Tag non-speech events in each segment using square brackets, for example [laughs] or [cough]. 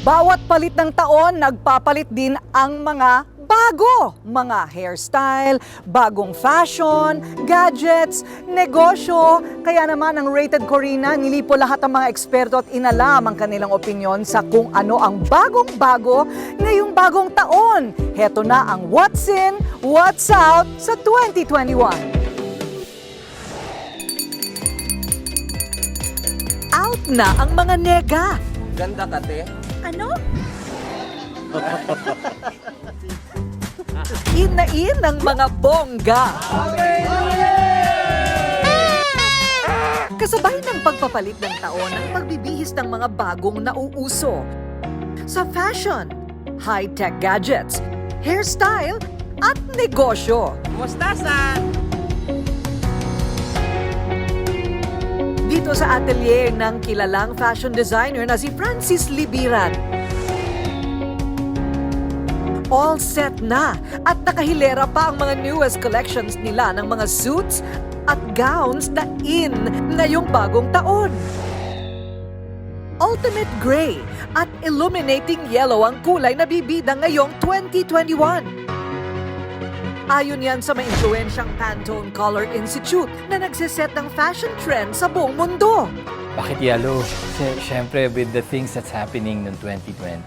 Bawat palit ng taon, nagpapalit din ang mga bago. Mga hairstyle, bagong fashion, gadgets, negosyo. Kaya naman ang Rated Corina, nilipo lahat ng mga eksperto at inalam ang kanilang opinion sa kung ano ang bagong-bago ngayong bagong taon. Heto na ang What's In, What's Out sa 2021. Out na ang mga nega. Ganda ka, te. Ano? [laughs] in na in ang mga bongga. Kasabay ng pagpapalit ng taon ang pagbibihis ng mga bagong nauuso. Sa fashion, high-tech gadgets, hairstyle, at negosyo. Mustasan! Dito sa atelier ng kilalang fashion designer na si Francis Libiran. All set na at nakahilera pa ang mga newest collections nila ng mga suits at gowns na in ngayong bagong taon. Ultimate Gray at Illuminating Yellow ang kulay na bibida ngayong 2021. Ayon yan sa may influensyang Pantone Color Institute na nagsiset ng fashion trend sa buong mundo. Bakit yellow? Kasi syempre with the things that's happening in 2020,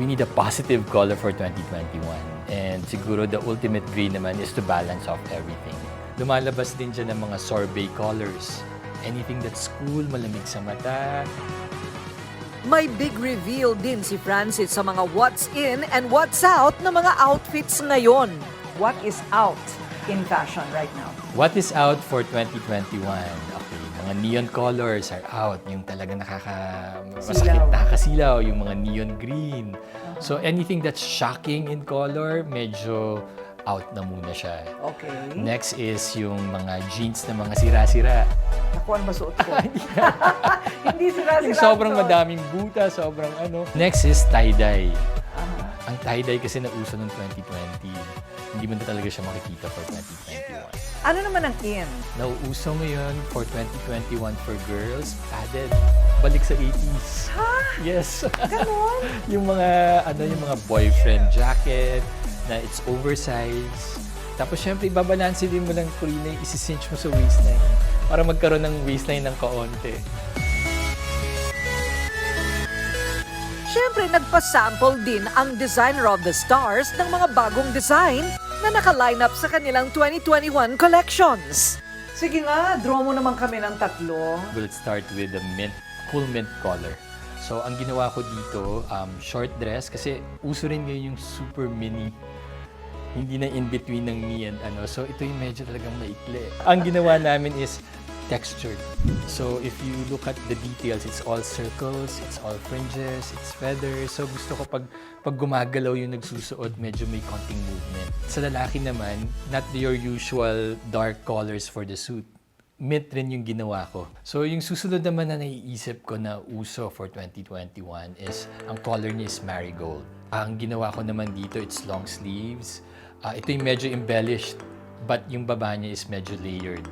we need a positive color for 2021. And siguro the ultimate green naman is to balance off everything. Lumalabas din dyan ng mga sorbet colors. Anything that's cool, malamig sa mata. May big reveal din si Francis sa mga what's in and what's out na mga outfits ngayon. What is out in fashion right now? What is out for 2021? Okay, mga neon colors are out. Yung talaga nakaka... Masakit, Silaw. nakakasilaw. Yung mga neon green. So anything that's shocking in color, medyo out na muna siya. Okay. Next is yung mga jeans na mga sira-sira. Naku, ano masuot ko? [laughs] Hindi [laughs] sila-sila. Yung sobrang madaming buta, sobrang ano. Next is tie-dye. Ang tie-dye kasi nauso noong 2020. Hindi mo na talaga siya makikita for 2021. Ano naman ang in? Nauuso ngayon for 2021 for girls, padded. Balik sa 80s. Ha? Yes. Ganon? [laughs] yung mga ano yung mga boyfriend jacket na it's oversized. Tapos syempre ibabalanse din mo lang kulina yung isi-cinch mo sa waistline para magkaroon ng waistline ng kaonte. Siyempre, nagpa-sample din ang designer of the stars ng mga bagong design na naka-line up sa kanilang 2021 collections. Sige nga, draw mo naman kami ng tatlo. We'll start with the mint, cool mint color. So, ang ginawa ko dito, um, short dress, kasi uso rin ngayon yung super mini. Hindi na in between ng knee and ano. So, ito yung medyo talagang maikli. Ang ginawa namin is textured. So, if you look at the details, it's all circles, it's all fringes, it's feathers. So, gusto ko pag, pag gumagalaw yung nagsusuot, medyo may konting movement. Sa lalaki naman, not your usual dark colors for the suit mint rin yung ginawa ko. So, yung susunod naman na naiisip ko na uso for 2021 is, ang color niya is marigold. Ang ginawa ko naman dito, it's long sleeves. Ah, ito yung medyo embellished, but yung baba niya is medyo layered.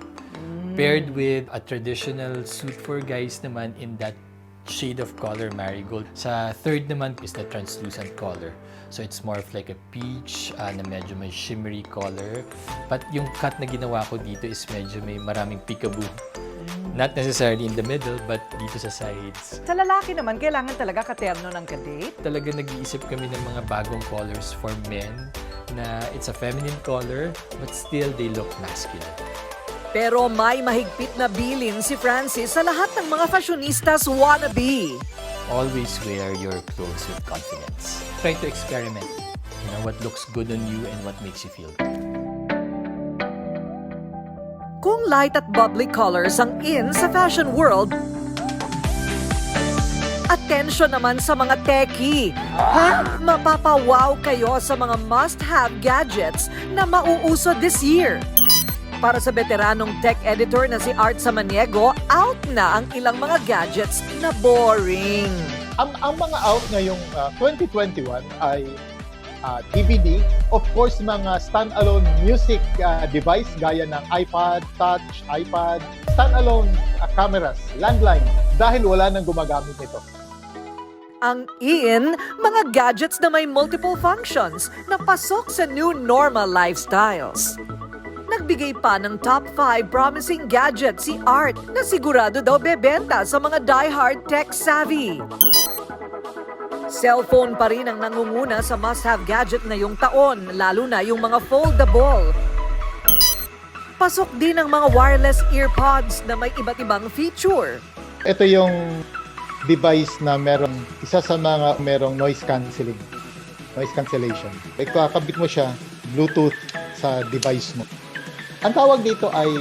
Paired with a traditional suit for guys naman in that shade of color marigold. Sa third naman is the translucent color. So it's more of like a peach ah, na medyo may shimmery color. But yung cut na ginawa ko dito is medyo may maraming peekaboo. Not necessarily in the middle, but dito sa sides. Sa lalaki naman, kailangan talaga katerno ng kadate. Talaga nag-iisip kami ng mga bagong colors for men na it's a feminine color, but still they look masculine. Pero may mahigpit na bilin si Francis sa lahat ng mga fashionistas wannabe. always wear your clothes with confidence. Try to experiment. You know, what looks good on you and what makes you feel good. Kung light at bubbly colors ang in sa fashion world, attention naman sa mga techie. Mapapawaw kayo sa mga must-have gadgets na mauuso this year. Para sa veteranong tech editor na si Art Samaniego, out na ang ilang mga gadgets na boring. ang, ang mga out ngayong ah, 2021 ay ah, DVD, of course mga standalone music ah, device gaya ng iPad, Touch, iPad, standalone ah, cameras, landline dahil wala nang gumagamit nito. ang in mga gadgets na may multiple functions na pasok sa new normal lifestyles. Nagbigay pa ng top 5 promising gadgets si Art na sigurado daw bebenta sa mga diehard tech-savvy. Cellphone pa rin ang nangunguna sa must-have gadget ngayong taon, lalo na yung mga foldable. Pasok din ang mga wireless earpods na may iba't ibang feature. Ito yung device na meron, isa sa mga merong noise cancelling. Noise cancellation. Ikaw, kakabit mo siya, Bluetooth sa device mo. Ang tawag dito ay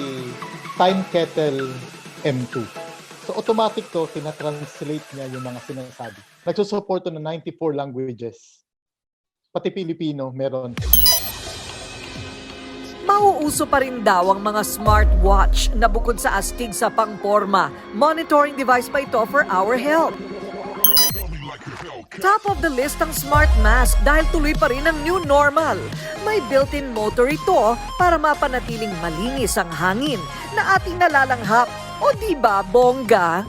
Time Kettle M2. So automatic to, tinatranslate niya yung mga sinasabi. Nagsusupport to ng 94 languages. Pati Filipino meron. Mauuso pa rin daw ang mga smartwatch na bukod sa astig sa pangporma, monitoring device pa ito for our health. Top of the list ang smart mask dahil tuloy pa rin ang new normal. May built-in motor ito para mapanatiling malinis ang hangin na ating nalalanghap. O di ba, bongga?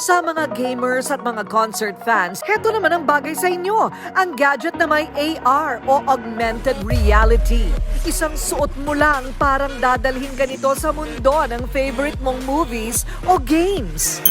Sa mga gamers at mga concert fans, heto naman ang bagay sa inyo. Ang gadget na may AR o Augmented Reality. Isang suot mo lang parang dadalhin ganito sa mundo ng favorite mong movies o games.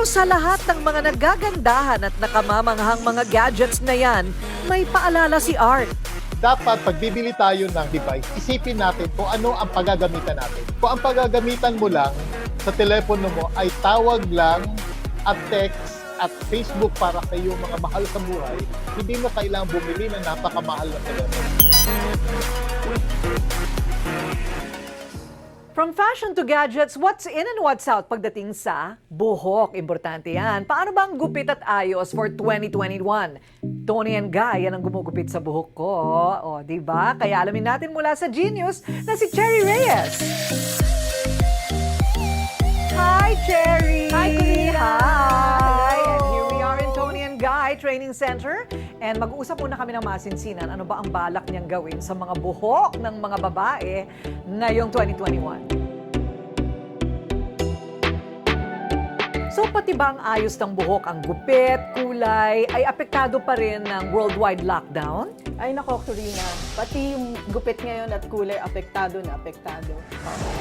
Pero sa lahat ng mga nagagandahan at nakamamanghang mga gadgets na yan, may paalala si Art. dapat pag bibili tayo ng device, isipin natin kung ano ang paggagamitan natin. Kung ang paggagamitan mo lang sa telepono mo ay tawag lang at text at Facebook para sa iyong mga mahal sa buhay, hindi mo kailangang bumili ng napakamahal na telepono. From fashion to gadgets, what's in and what's out pagdating sa buhok? Importante yan. Paano ba ang gupit at ayos for 2021? Tony and Guy, yan ang gumugupit sa buhok ko. O, di ba? Kaya alamin natin mula sa genius na si Cherry Reyes. Hi, Cherry! Hi, Corina! Hi! Guy Training Center. And mag-uusap muna kami ng masinsinan. Ano ba ang balak niyang gawin sa mga buhok ng mga babae ngayong 2021? So pati ba ang ayos ng buhok, ang gupit, kulay, ay apektado pa rin ng worldwide lockdown? Ay nako, Corina. Pati yung gupit ngayon at kulay, apektado na apektado.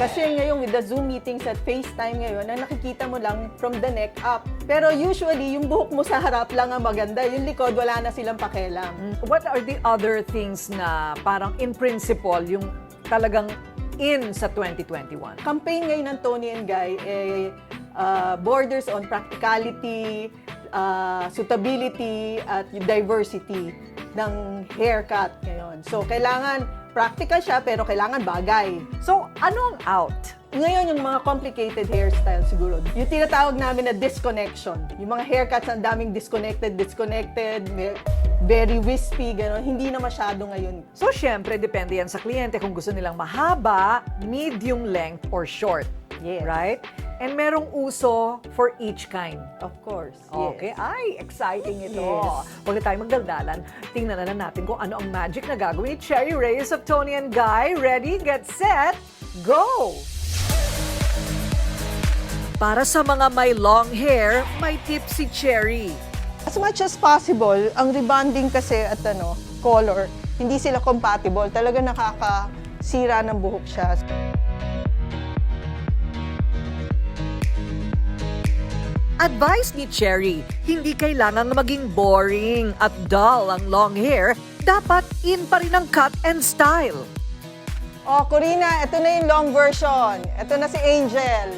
Kasi ngayon with the Zoom meetings at FaceTime ngayon, na nakikita mo lang from the neck up. Pero usually, yung buhok mo sa harap lang ang maganda. Yung likod, wala na silang pakialam. What are the other things na parang in principle yung talagang in sa 2021? Campaign ngayon ng Tony and Guy, eh, uh, borders on practicality, uh, suitability, at diversity ng haircut ngayon. So, kailangan practical siya, pero kailangan bagay. So, ano ang out? Ngayon, yung mga complicated hairstyle siguro, yung tinatawag namin na disconnection. Yung mga haircuts, ang daming disconnected, disconnected, very wispy, gano'n. Hindi na masyado ngayon. So, syempre, depende yan sa kliyente kung gusto nilang mahaba, medium length, or short. Yes. Right? And merong uso for each kind. Of course. Okay, Yes. ay, exciting ito. Yes. Huwag na tayong magdaldalan. Tingnan na lang natin kung ano ang magic na gagawin ni Cherry Reyes of Tony and Guy. Ready, get set, go! Para sa mga may long hair, may tip si Cherry. As much as possible, ang rebonding kasi at ano, color, hindi sila compatible. Talaga nakakasira ng buhok siya. Advice ni Cherry, hindi kailangang maging boring at dull ang long hair. Dapat in pa rin ang cut and style. Oh, Corina, ito na yung long version. Ito na si Angel.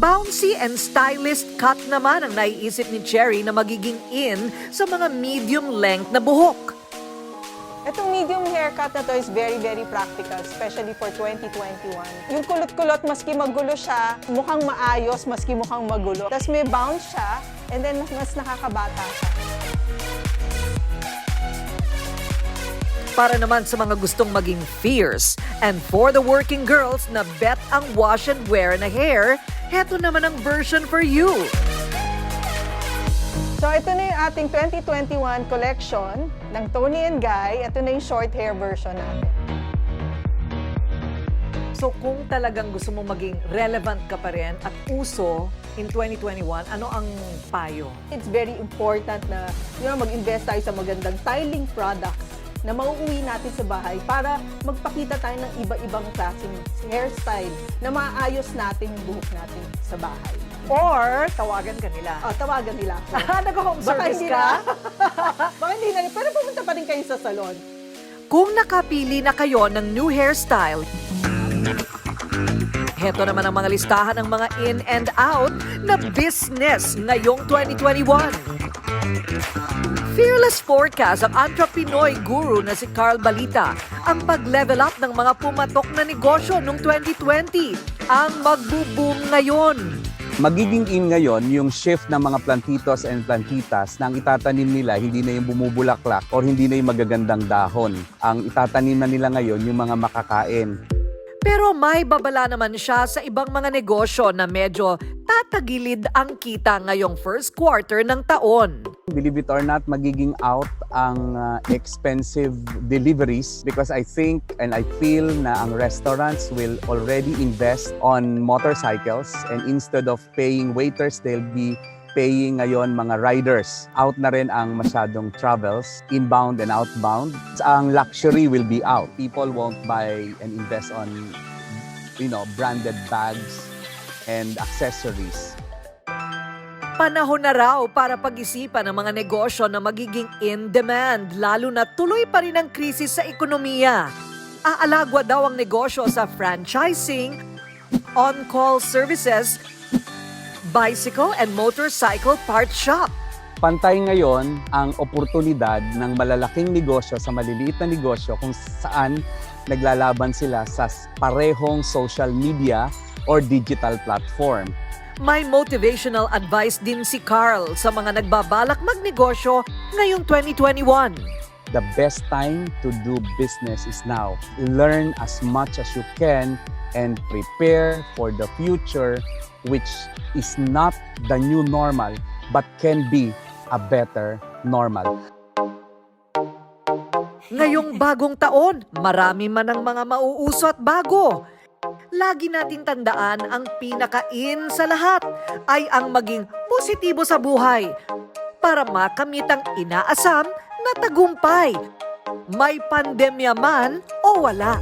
Bouncy and stylist cut naman ang naiisip ni Cherry na magiging in sa mga medium length na buhok. Medium haircut na to is very, very practical, especially for 2021. Yung kulot-kulot, maski magulo siya, mukhang maayos, maski mukhang magulo. Tapos may bounce siya, and then mas nakakabata. Para naman sa mga gustong maging fierce and for the working girls na bet ang wash and wear na hair, heto naman ang version for you. So ito na yung ating 2021 collection ng Tony and Guy. Ito na yung short hair version natin. So kung talagang gusto mo maging relevant ka pa rin at uso in 2021, ano ang payo? It's very important na you know, mag-invest tayo sa magandang styling products na mauuwi natin sa bahay para magpakita tayo ng iba-ibang klaseng hairstyle na maayos natin yung buhok natin sa bahay. Or tawagan ka nila. Ah, tawagan nila. [laughs] Nag-home service hindi ka? na. [laughs] Baka hindi na. Pero pumunta pa rin kayo sa salon. Kung nakapili na kayo ng new hairstyle, heto naman ang mga listahan ng mga in and out na business ngayong 2021. Fearless forecast ang entrepreneur guru na si Carl Balita ang pag-level up ng mga pumatok na negosyo noong 2020 ang magbo-boom ngayon. Magiging in ngayon yung shift ng mga plantitos and plantitas na ang itatanim nila hindi na yung bumubulaklak or hindi na yung magagandang dahon. Ang itatanim na nila ngayon yung mga makakain. Pero may babala naman siya sa ibang mga negosyo na medyo tatagilid ang kita ngayong first quarter ng taon. Believe it or not, magiging out ang uh, expensive deliveries because I think and I feel na ang restaurants will already invest on motorcycles and instead of paying waiters, they'll be paying ngayon mga riders. Out na rin ang masyadong travels, inbound and outbound. Ang luxury will be out. People won't buy and invest on you know, branded bags and accessories. Panahon na raw para pag-isipan ng mga negosyo na magiging in demand lalo na tuloy pa rin ang krisis sa ekonomiya. Aalagwa daw ang negosyo sa franchising, on-call services, bicycle and motorcycle part shop. Pantay ngayon ang oportunidad ng malalaking negosyo sa maliliit na negosyo kung saan naglalaban sila sa parehong social media or digital platform. May motivational advice din si Carl sa mga nagbabalak magnegosyo ngayong 2021. The best time to do business is now. Learn as much as you can and prepare for the future which is not the new normal but can be a better normal. Ngayong bagong taon, marami man ang mga mauuso at bago. Lagi nating tandaan ang pinakain sa lahat ay ang maging positibo sa buhay para makamit ang inaasam na tagumpay. May pandemya man o wala.